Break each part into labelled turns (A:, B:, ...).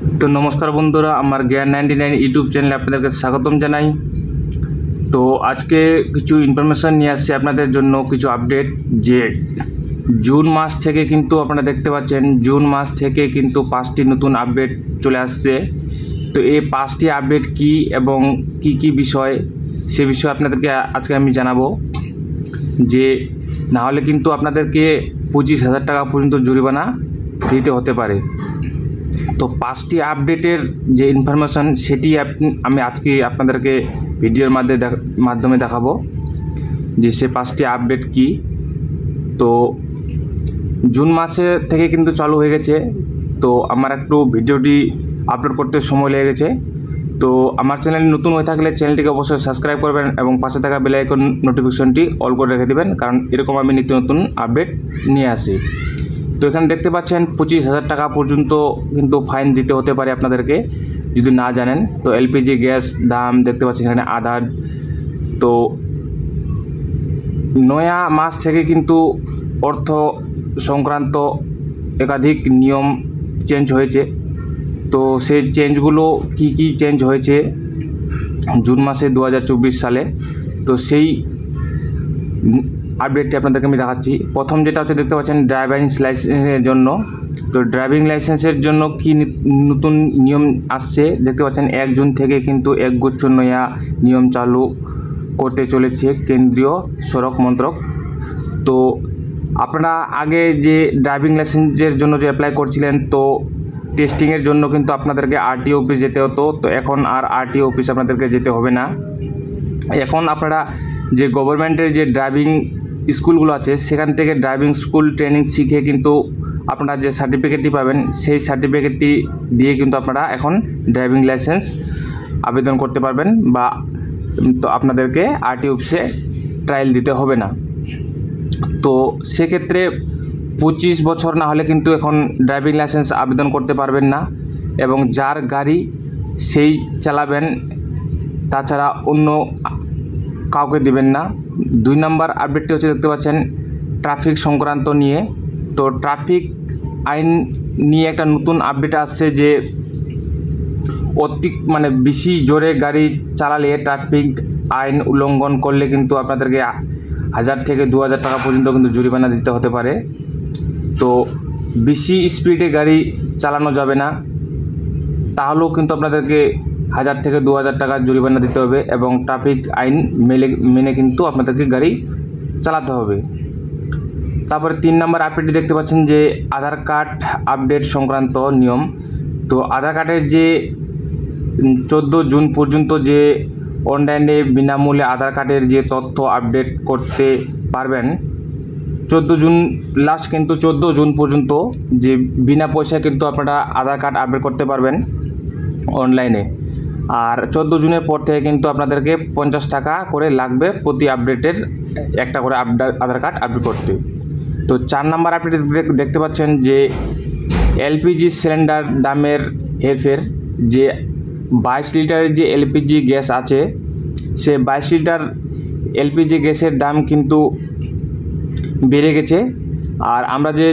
A: তো নমস্কার বন্ধুরা, আমার জ্ঞান নাইনটি নাইন ইউটিউব চ্যানেলে আপনাদেরকে স্বাগতম জানাই। তো আজকে কিছু ইনফরমেশান নিয়ে আসছে আপনাদের জন্য, কিছু আপডেট যে জুন মাস থেকে কিন্তু আপনারা দেখতে পাচ্ছেন, জুন মাস থেকে কিন্তু পাঁচটি নতুন আপডেট চলে আসছে। তো এই পাঁচটি আপডেট কি এবং কি কি বিষয়, সে বিষয়ে আপনাদেরকে আজকে আমি জানাব। যে না হলে কিন্তু আপনাদেরকে পঁচিশ হাজার টাকা পর্যন্ত জরিমানা দিতে হতে পারে। তো পাঁচটি আপডেটের যে ইনফরমেশান সেটি আমি আজকে আপনাদেরকে ভিডিওর মাধ্যমে মাধ্যমে দেখাবো যে সে পাঁচটি আপডেট কি। তো জুন মাসে থেকে কিন্তু চালু হয়ে গেছে। তো আমার একটু ভিডিওটি আপলোড করতে সময় লেগে গেছে। তো আমার চ্যানেল নতুন হয়ে থাকলে চ্যানেলটিকে অবশ্যই সাবস্ক্রাইব করবেন এবং পাশে থাকা বেল আইকন নোটিফিকেশনটি অল করে রেখে দেবেন। কারণ এরকম আমি নিত্য নতুন আপডেট নিয়ে আসি। তো এখানে দেখতে পাচ্ছেন পঁচিশ হাজার টাকা পর্যন্ত কিন্তু ফাইন দিতে হতে পারে আপনাদেরকে, যদি না জানেন। তো এলপিজি গ্যাস দাম দেখতে পাচ্ছেন এখানে আধার। তো নয়া মাস থেকে কিন্তু অর্থ সংক্রান্ত একাধিক নিয়ম চেঞ্জ হয়েছে। তো সেই চেঞ্জগুলো কি কি চেঞ্জ হয়েছে? জুন মাসে দু হাজার চব্বিশ সালে। তো সেই আপডেটটি আপনাদেরকে আমি দেখাচ্ছি। প্রথম যেটা হচ্ছে, দেখতে পাচ্ছেন ড্রাইভিং লাইসেন্সের জন্য। তো ড্রাইভিং লাইসেন্সের জন্য কি নতুন নিয়ম আসছে? দেখতে পাচ্ছেন, এক জুন থেকে কিন্তু একগুচ্ছ নয়া নিয়ম চালু করতে চলেছে কেন্দ্রীয় সড়ক মন্ত্রক। তো আপনারা আগে যে ড্রাইভিং লাইসেন্সের জন্য যে অ্যাপ্লাই করছিলেন, তো টেস্টিংয়ের জন্য কিন্তু আপনাদেরকে আরটিও অফিস যেতে হতো। তো এখন আর আরটিও অফিস আপনাদেরকে যেতে হবে না। এখন আপনারা যে গভর্নমেন্টের যে ড্রাইভিং স্কুলগুলো আছে, সেখান থেকে ড্রাইভিং স্কুল ট্রেনিং শিখে কিন্তু আপনারা যে সার্টিফিকেটটি পাবেন, সেই সার্টিফিকেটটি দিয়ে কিন্তু আপনারা এখন ড্রাইভিং লাইসেন্স আবেদন করতে পারবেন বা তো আপনাদেরকে আরটি অফিসে ট্রায়াল দিতে হবে না। তো সেক্ষেত্রে পঁচিশ বছর না হলে কিন্তু এখন ড্রাইভিং লাইসেন্স আবেদন করতে পারবেন না এবং যার গাড়ি সেই চালাবেন, তাছাড়া অন্য কাউকে দিবেন না। দুই নম্বর আপডেটটি হচ্ছে দেখতে পাচ্ছেন ট্রাফিক সংক্রান্ত নিয়ে। তো ট্রাফিক আইন নিয়ে একটা নতুন আপডেট আসছে যে, অতি মানে বেশি জোরে গাড়ি চালালে ট্রাফিক আইন উল্লঙ্ঘন করলে কিন্তু আপনাদেরকে হাজার থেকে দু হাজার টাকা পর্যন্ত কিন্তু জরিমানা দিতে হতে পারে। তো বেশি স্পিডে গাড়ি চালানো যাবে না। তাহলেও কিন্তু আপনাদেরকে হাজার থেকে দু হাজার টাকা জরিমানা দিতে হবে এবং ট্রাফিক আইন মেলে, মেনে কিন্তু আপনাদেরকে গাড়ি চালাতে হবে। তারপরে তিন নম্বর আপডেটটি দেখতে পাচ্ছেন যে আধার কার্ড আপডেট সংক্রান্ত নিয়ম। তো আধার কার্ডের যে চোদ্দ জুন পর্যন্ত যে অনলাইনে বিনামূল্যে আধার কার্ডের যে তথ্য আপডেট করতে পারবেন, চোদ্দ জুন, লাস্ট কিন্তু চোদ্দ জুন পর্যন্ত যে বিনা পয়সায় কিন্তু আপনারা আধার কার্ড আপডেট করতে পারবেন অনলাইনে। আর চোদ্দ জুনের পর থেকে কিন্তু আপনাদেরকে পঞ্চাশ টাকা করে লাগবে প্রতি আপডেটের একটা করে আধার কার্ড আপডেট করতে। তো চার নাম্বার আপডেট দেখতে পাচ্ছেন যে এলপিজি সিলিন্ডার দামের হেরফের, যে বাইশ লিটারের যে এলপিজি গ্যাস আছে, সে বাইশ লিটার এলপিজি গ্যাসের দাম কিন্তু বেড়ে গেছে। আর আমরা যে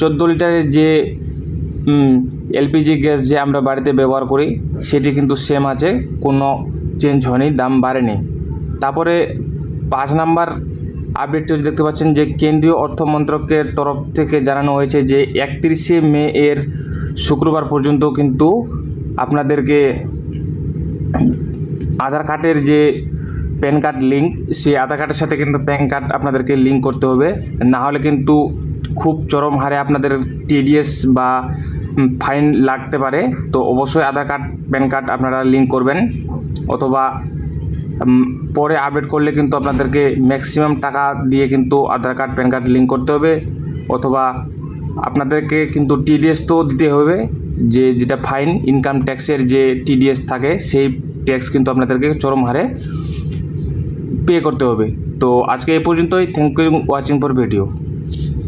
A: চোদ্দ লিটারের যে এলপিজি গ্যাস যে আমরা বাড়িতে ব্যবহার করি, সেটি কিন্তু সেম আছে, কোনো চেঞ্জ হয়নি, দাম বাড়েনি। তারপরে পাঁচ নাম্বার আপডেটটি দেখতে পাচ্ছেন যে কেন্দ্রীয় অর্থ মন্ত্রকের তরফ থেকে জানানো হয়েছে যে একত্রিশে মে এর শুক্রবার পর্যন্ত কিন্তু আপনাদেরকে আধার কার্ডের যে প্যান কার্ড লিঙ্ক সেই আধার কার্ডের সাথে কিন্তু প্যান কার্ড আপনাদেরকে লিঙ্ক করতে হবে। না হলে কিন্তু খুব চরম হারে আপনাদের টিডিএস বা ফাইন লাগতে পারে। তো অবশ্যই আধার কার্ড, প্যান কার্ড আপনারা লিঙ্ক করবেন। অথবা পরে আপডেট করলে কিন্তু আপনাদেরকে ম্যাক্সিমাম টাকা দিয়ে কিন্তু Aadhaar card, PAN card link করতে হবে। অথবা, আপনাদেরকে কিন্তু টিডিএস তো দিতে হবে, যে যেটা ফাইন ইনকাম ট্যাক্সের যে টিডিএস থাকে, সেই ট্যাক্স কিন্তু আপনাদেরকে চরম হারে পে করতে হবে। তো আজকে এই পর্যন্তই। Thank you watching for video